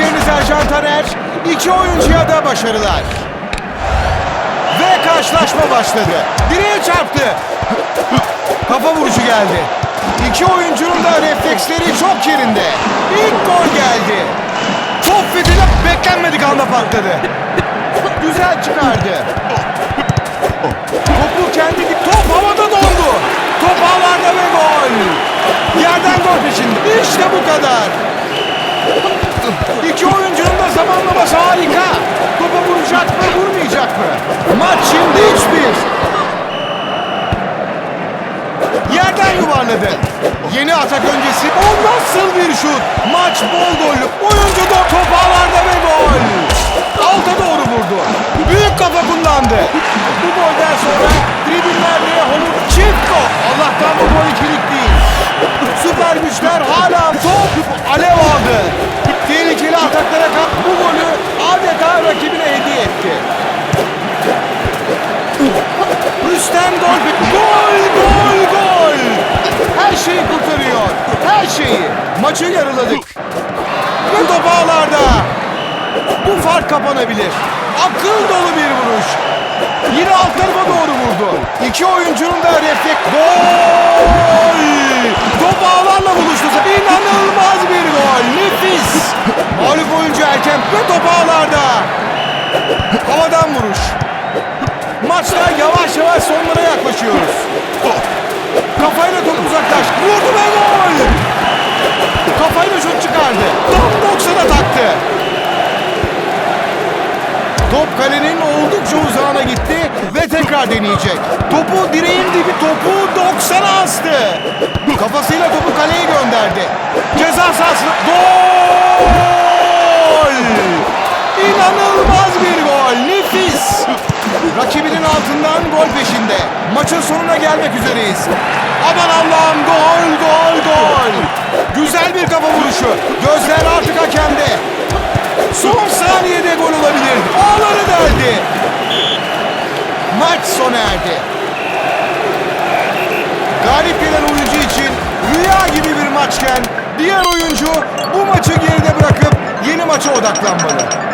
Spikeriniz Ercan Taner. İki oyuncuya da başarılar. Ve karşılaşma başladı. Direğe çarptı. Kafa vuruşu geldi. İki oyuncunun da refleksleri çok yerinde. İlk gol geldi. Top fethine beklenmedik anda patladı. Güzel çıkardı. Zamanlaması harika. Topa vuracak mı, vurmayacak mı? Maç şimdi 3-1. Yerden yuvarladı. Yeni atak öncesi. O nasıl bir şut? Maç bol gollü. Oyuncu da top ağlarda ve gol. Alta doğru vurdu. Büyük kafa kullandı. Bu golden sonra tribünlerde Holuk çift gol. Allah'tan bu gol Maçı yarıladık. Ve top ağlarda. Bu fark kapanabilir. Akıl dolu bir vuruş. Yine alt tarafa doğru vurdu. İki oyuncunun da refleks... Gol! Top ağlarla buluştu. İnanılmaz bir gol. Nefis. Mağlup oyuncu erken ve top ağlarda. Havadan vuruş. Maçta yavaş yavaş sonlara yaklaşıyoruz. Kafayla top uzaklaş. Vurdu uzağına gitti ve tekrar deneyecek. Topu direğin dibi topu 90'a astı. Kafasıyla topu kaleye gönderdi. Ceza sahasına gol! İnanılmaz bir gol. Nefis. Rakibinin altından gol peşinde. Maçın sonuna gelmek üzereyiz. Aman Allah'ım gol gol gol. Güzel bir kafa vuruşu. Gözler artık hakemde. Son saniyede gol olabilir. Ağları deldi. Maç sona erdi. Galip gelen oyuncu için rüya gibi bir maçken diğer oyuncu bu maçı geride bırakıp yeni maça odaklanmalı.